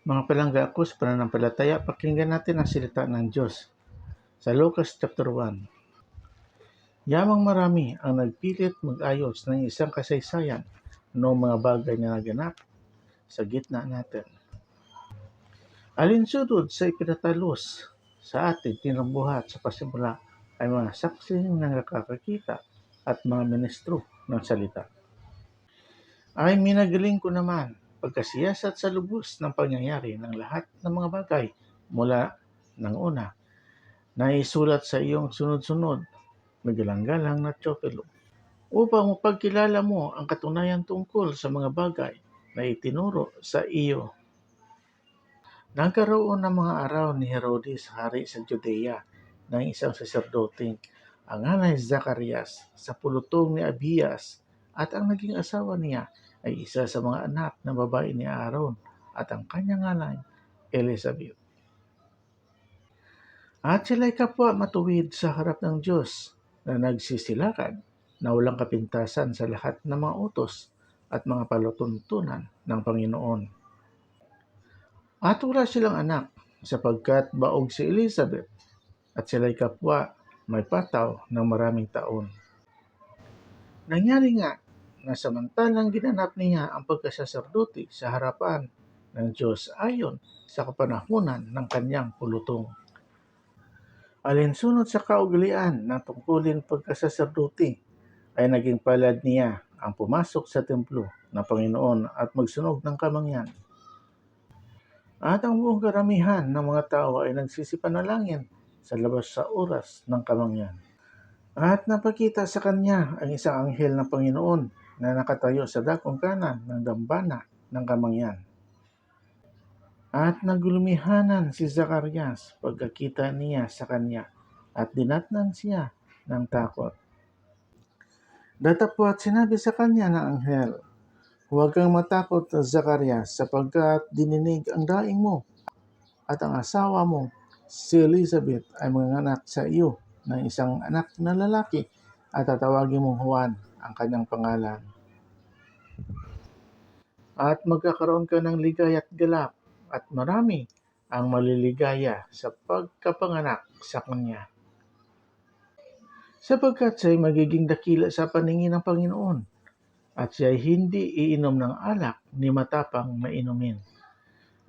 Mga palangga ako sa pananampalataya, pakinggan natin ang salita ng Diyos. Sa Lucas chapter 1. Yamang marami ang nagpilit mag-ayos ng isang kasaysayan ng mga bagay na naganap sa gitna natin. Alinsunod sa ipinatalos sa ating tinambuhat sa pasimula ay mga saksing ng nakakakita at mga ministro ng salita. Ay minagaling ko naman pagkasiyasat sa lubos ng pangyayari ng lahat ng mga bagay mula ng una na isulat sa iyong sunod-sunod na galang-galang na Teopilo upang mapagkilala mo ang katunayan tungkol sa mga bagay na itinuro sa iyo. Nagkaroon ng mga araw ni Herodes, hari sa Judea, ng isang saserdote, ang anay Zacarias, sa pulutong ni Abias, at ang naging asawa niya ay isa sa mga anak na babae ni Aaron at ang kanyang ngalan, Elizabeth. At sila'y kapwa matuwid sa harap ng Diyos na nagsisilakan na walang kapintasan sa lahat ng mga utos at mga palutuntunan ng Panginoon. At wala silang anak sapagkat baog si Elizabeth at sila'y kapwa may pataw ng maraming taon. Nangyari nga na samantalang ginanap niya ang pagkasaserdote sa harapan ng Diyos ayon sa kapanahunan ng kanyang pulutong. Alinsunod sa kaugalian ng tungkulin pagkasaserdote ay naging palad niya ang pumasok sa templo ng Panginoon at magsunog ng kamangyan. At ang buong karamihan ng mga tao ay nagsisipanalangin sa labas sa oras ng kamangyan. At napakita sa kanya ang isang anghel ng Panginoon na nakatayo sa dakong kanan ng dambana ng kamangyan. At nagulumihanan si Zacarias pagkakita niya sa kanya at dinatnan siya ng takot. Datapwat sinabi sa kanya ng anghel, Huwag kang matakot, Zacarias, sapagkat dininig ang daing mo at ang asawa mo, si Elizabeth, ay manganak sa iyo ng isang anak na lalaki at tatawagin mong Juan ang kanyang pangalan. At magkakaroon ka ng ligay at galak at marami ang maliligaya sa pagkapanganak sa kanya. Sapagkat siya'y magiging dakila sa paningin ng Panginoon at siya'y hindi iinom ng alak ni matapang mainumin.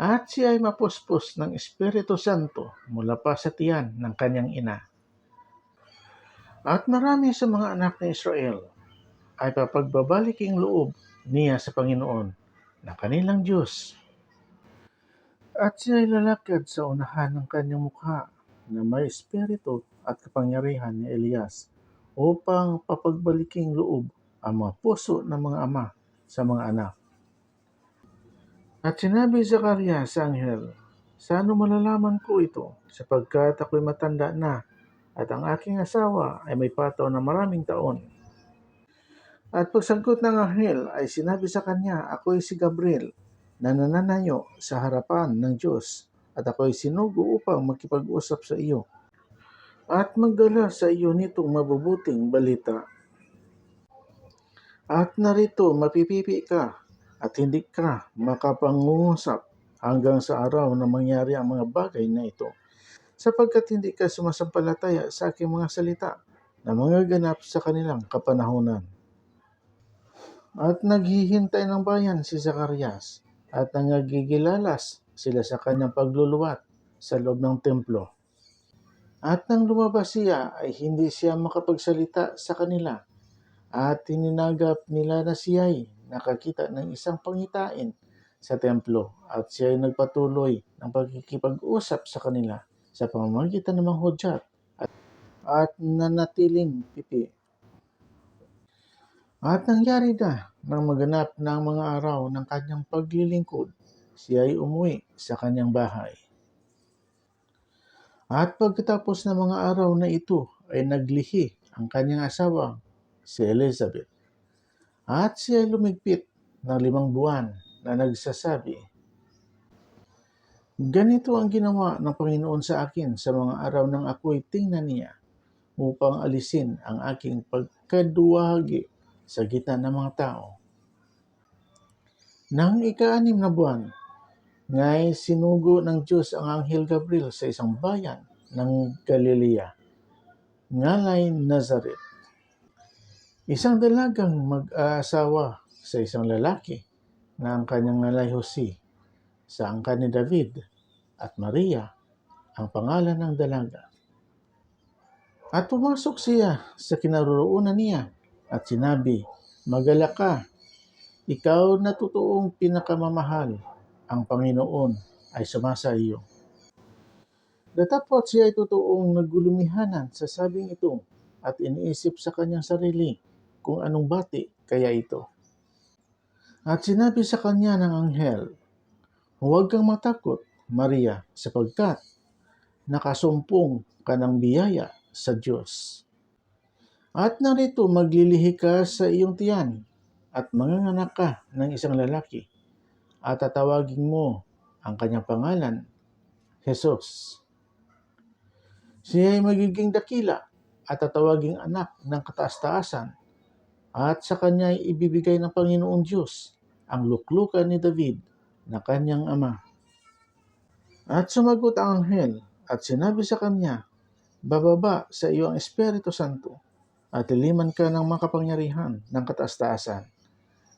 At siya ay mapuspos ng Espiritu Santo mula pa sa tiyan ng kanyang ina. At marami sa mga anak ni Israel ay papagbabaliking loob niya sa Panginoon na kanilang Diyos. At siya ay lalakad sa unahan ng kanyang mukha na may espiritu at kapangyarihan ni Elias upang papagbaliking loob ang mga puso ng mga ama sa mga anak. At sinabi Zakaria sa anghel, Saan malalaman ko ito sapagkat ako'y matanda na at ang aking asawa ay may pataw na maraming taon. At pagsagot ng anghel ay sinabi sa kanya, Ako'y si Gabriel na nananayo sa harapan ng Diyos at ako'y sinugo upang makipag-usap sa iyo at magdala sa iyo nitong mabubuting balita. At narito mapipipi ka at hindi ka makapangungusap hanggang sa araw na mangyari ang mga bagay na ito sapagkat hindi ka sumasampalataya sa aking mga salita na mga ganap sa kanilang kapanahunan. At naghihintay ng bayan si Zacarias at nangagigilalas sila sa kanyang pagluluwat sa loob ng templo. At nang lumabas siya ay hindi siya makapagsalita sa kanila at tininagap nila na siya'y nakakita ng isang pangitain sa templo at siya ay nagpatuloy ng pagkikipag-usap sa kanila sa pamamagitan ng mga hudyat at, at nanatiling pipi. At nangyari na nang maganap ng mga araw ng kanyang paglilingkod, siya ay umuwi sa kanyang bahay. At pagkatapos ng mga araw na ito ay naglihi ang kanyang asawa, si Elizabeth. At siya ay lumigpit ng limang buwan na nagsasabi, Ganito ang ginawa ng Panginoon sa akin sa mga araw ng ako'y tingnan niya upang alisin ang aking pagkaduwagi sa gitna ng mga tao. Nang ika-anim na buwan, ngay sinugo ng Diyos ang Anghel Gabriel sa isang bayan ng Galilea, ngalay Nazareth. Isang dalagang mag-aasawa sa isang lalaki na ang kanyang ngalay Jose sa angkan ni David at Maria ang pangalan ng dalaga. At pumasok siya sa kinaroroonan niya at sinabi, Magalak ka, ikaw na totoong pinakamamahal, ang Panginoon ay sumasa iyo. Datapot siya ay totoong nagulumihanan sa sabing ito at iniisip sa kanyang sarili kung anong bati kaya ito. At sinabi sa kanya ng anghel, Huwag kang matakot, Maria, sapagkat nakasumpong ka ng biyaya sa Diyos. At narito maglilihi ka sa iyong tiyan at manganganak ka ng isang lalaki at tatawagin mo ang kanyang pangalan, Jesus. Siya ay magiging dakila at tatawaging anak ng kataas-taasan at sa kanya ay ibibigay ng Panginoong Diyos ang luklukan ni David na kanyang ama. At sumagot ang anghel at sinabi sa kanya, Bababa sa iyo ang Espiritu Santo at liliman ka ng makapangyarihan ng kataas-taasan.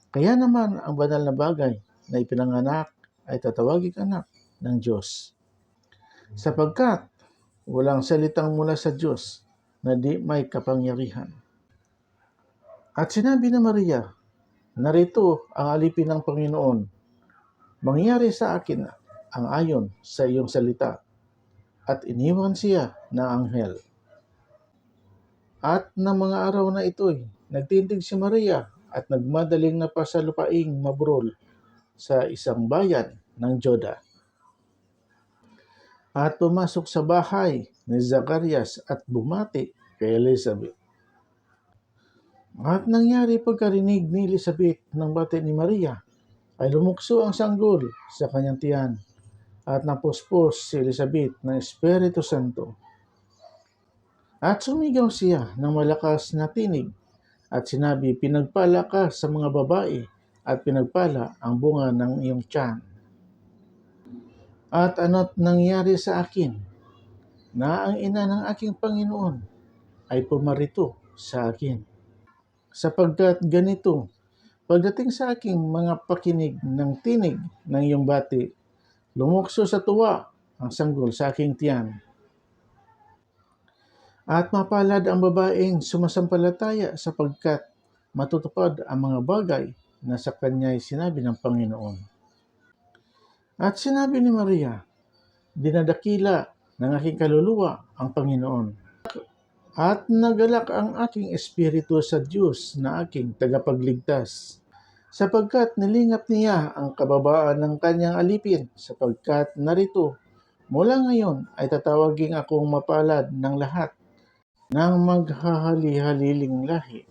Kaya naman ang banal na bagay na ipinanganak ay tatawaging anak ng Diyos. Sapagkat walang salitang mula sa Diyos na di may kapangyarihan. At sinabi na Maria, narito ang alipin ng Panginoon. Mangyari sa akin ang ayon sa iyong salita. At iniwan siya ng anghel. At ng mga araw na ito'y nagtindig si Maria at nagmadaling na pa sa lupaing mabrol sa isang bayan ng Joda. At pumasok sa bahay ni Zacarias at bumati kay Elizabeth. At nangyari pagkarinig ni Elizabeth ng bati ni Maria, ay lumukso ang sanggol sa kanyang tiyan at napuspos si Elizabeth ng Espiritu Santo. At sumigaw siya ng malakas na tinig at sinabi, Pinagpala ka sa mga babae at pinagpala ang bunga ng iyong tiyan. At ano't nangyari sa akin na ang ina ng aking Panginoon ay pumarito sa akin. Sapagkat ganito, pagdating sa aking mga pakinig ng tinig ng iyong bati, lumukso sa tuwa ang sanggol sa aking tiyan. At mapalad ang babaeng sumasampalataya sapagkat matutupad ang mga bagay na sa kanya'y sinabi ng Panginoon. At sinabi ni Maria, dinadakila ng aking kaluluwa ang Panginoon. At nagalak ang aking espiritu sa Diyos na aking tagapagligtas, sapagkat nilingap niya ang kababaan ng kanyang alipin, sapagkat narito, mula ngayon ay tatawagin akong mapalad ng lahat ng maghahali-haliling lahi.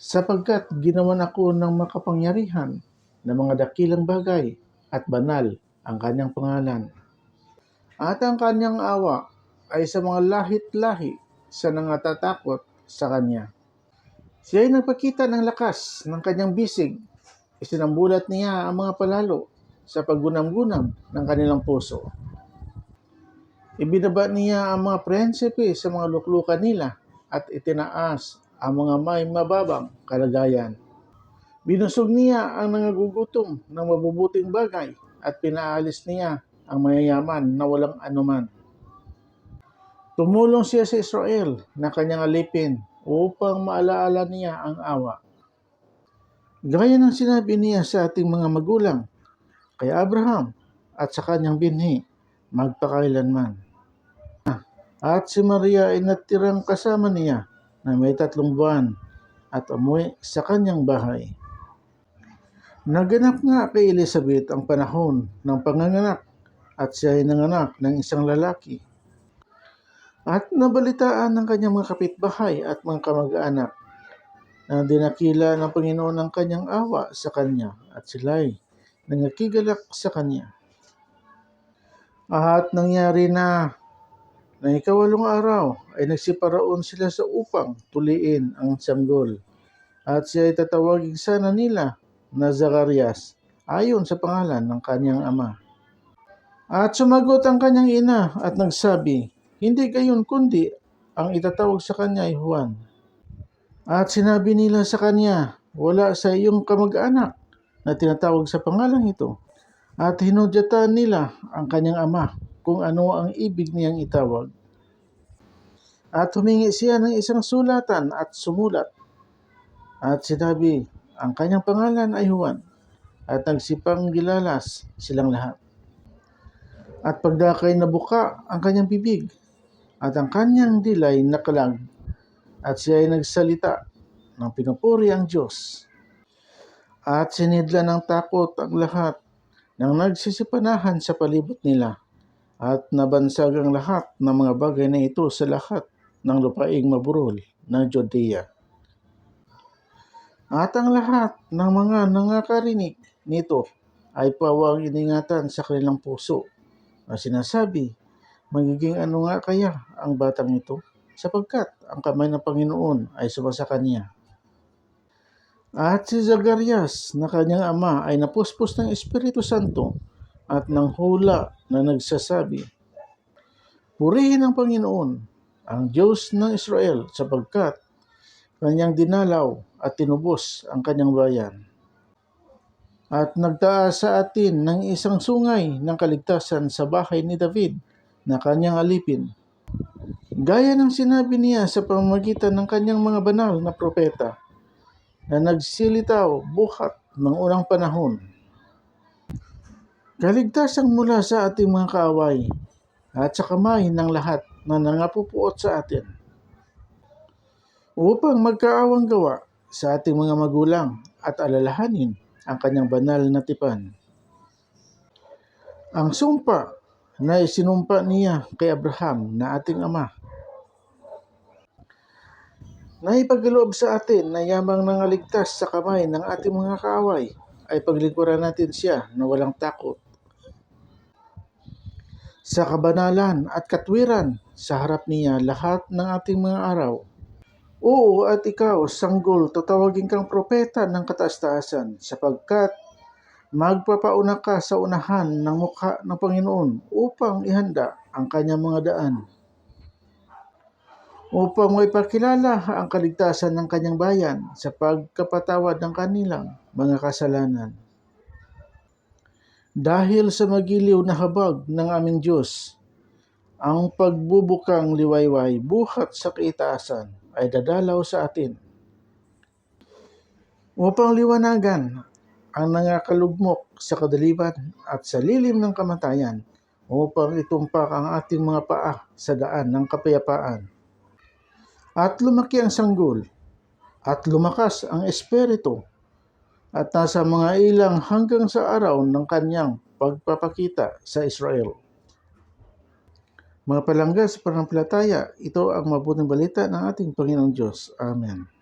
Sapagkat ginawan ako ng makapangyarihan ng mga dakilang bagay at banal ang kanyang pangalan. At ang kanyang awa ay sa mga lahit-lahi sa nangatatakot sa kanya. Siya ay nagpakita ng lakas ng kanyang bisig. Isinambulat niya ang mga palalo sa paggunam-gunam ng kanilang puso. Ibinaba niya ang mga prinsipe sa mga luklukan nila at itinaas ang mga may mababang kalagayan. Binusog niya ang nangagugutom ng mabubuting bagay at pinaalis niya ang mayayaman na walang anuman. Tumulong siya sa Israel na kanyang alipin upang maalaala niya ang awa. Gaya ng sinabi niya sa ating mga magulang, kay Abraham at sa kanyang binhi, magpakailanman. At si Maria ay natirang kasama niya na may tatlong buwan at umuwi sa kanyang bahay. Naganap nga kay Elizabeth ang panahon ng panganganak at siya ay nanganak ng isang lalaki. At nabalitaan ng kanyang mga kapitbahay at mga kamag-anak na dinakila ng Panginoon ang kanyang awa sa kanya at sila'y nangakigalak sa kanya. At nangyari na na ikawalong araw ay nagsiparaon sila sa upang tuliin ang sanggol. At siya ay tatawagin sana nila na Zacarias ayon sa pangalan ng kanyang ama. At sumagot ang kanyang ina at nagsabi, Hindi gayon kundi ang itatawag sa kanya ay Juan. At sinabi nila sa kanya, Wala sa iyong kamag-anak na tinatawag sa pangalang ito. At hinudyatan nila ang kanyang ama kung ano ang ibig niyang itawag. At humingi siya ng isang sulatan at sumulat. At sinabi, ang kanyang pangalan ay Juan. At nagsipang gilalas silang lahat. At pagdakay nabuka ang kanyang bibig, at ang kanyang dilay nakalag, at siya ay nagsalita ng pinupuri ang Diyos. At sinidla ng takot ang lahat ng nagsisipanahan sa palibot nila, at nabansag ang lahat ng mga bagay na ito sa lahat ng lupaing maburol ng Judea. At ang lahat ng mga nangakarinig nito ay pawang iningatan sa kanilang puso na sinasabi, magiging ano nga kaya ang batang ito sapagkat ang kamay ng Panginoon ay sumasa kanya. At si Zacharias na kanyang ama ay napuspos ng Espiritu Santo at ng hula na nagsasabi, Purihin ang Panginoon, ang Diyos ng Israel sapagkat kanyang dinalaw at tinubos ang kanyang bayan. At nagtaas sa atin ng isang sungay ng kaligtasan sa bahay ni David na kanyang alipin. Gaya ng sinabi niya sa pamamagitan ng kanyang mga banal na propeta na nagsilitaw buhat ng unang panahon. Kaligtasan mula sa ating mga kaaway at sa kamay ng lahat na nangapupuot sa atin upang magkaawang gawa sa ating mga magulang at alalahanin ang kanyang banal na tipan. Ang sumpa na isinumpa niya kay Abraham na ating ama na ipagkaloob sa atin na yamang nangaligtas sa kamay ng ating mga kaaway ay paglingkuran natin siya na walang takot. Sa kabanalan at katwiran sa harap niya lahat ng ating mga araw. Oo at ikaw, sanggol, tatawagin kang propeta ng kataas-taasan sapagkat magpapauna ka sa unahan ng mukha ng Panginoon upang ihanda ang kanyang mga daan upang may pakilala ang kaligtasan ng kanyang bayan sa pagkapatawad ng kanilang mga kasalanan. Dahil sa magiliw na habag ng aming Diyos, ang pagbubukang liwayway buhat sa kaitaasan ay dadalaw sa atin upang liwanagan ang nangakalugmok sa kadaliman at sa lilim ng kamatayan upang itumpak ang ating mga paa sa daan ng kapayapaan. At lumaki ang sanggol at lumakas ang espiritu at nasa mga ilang hanggang sa araw ng kanyang pagpapakita sa Israel. Mga palangga sa pananampalataya, ito ang mabuting balita ng ating Panginoong Diyos. Amen.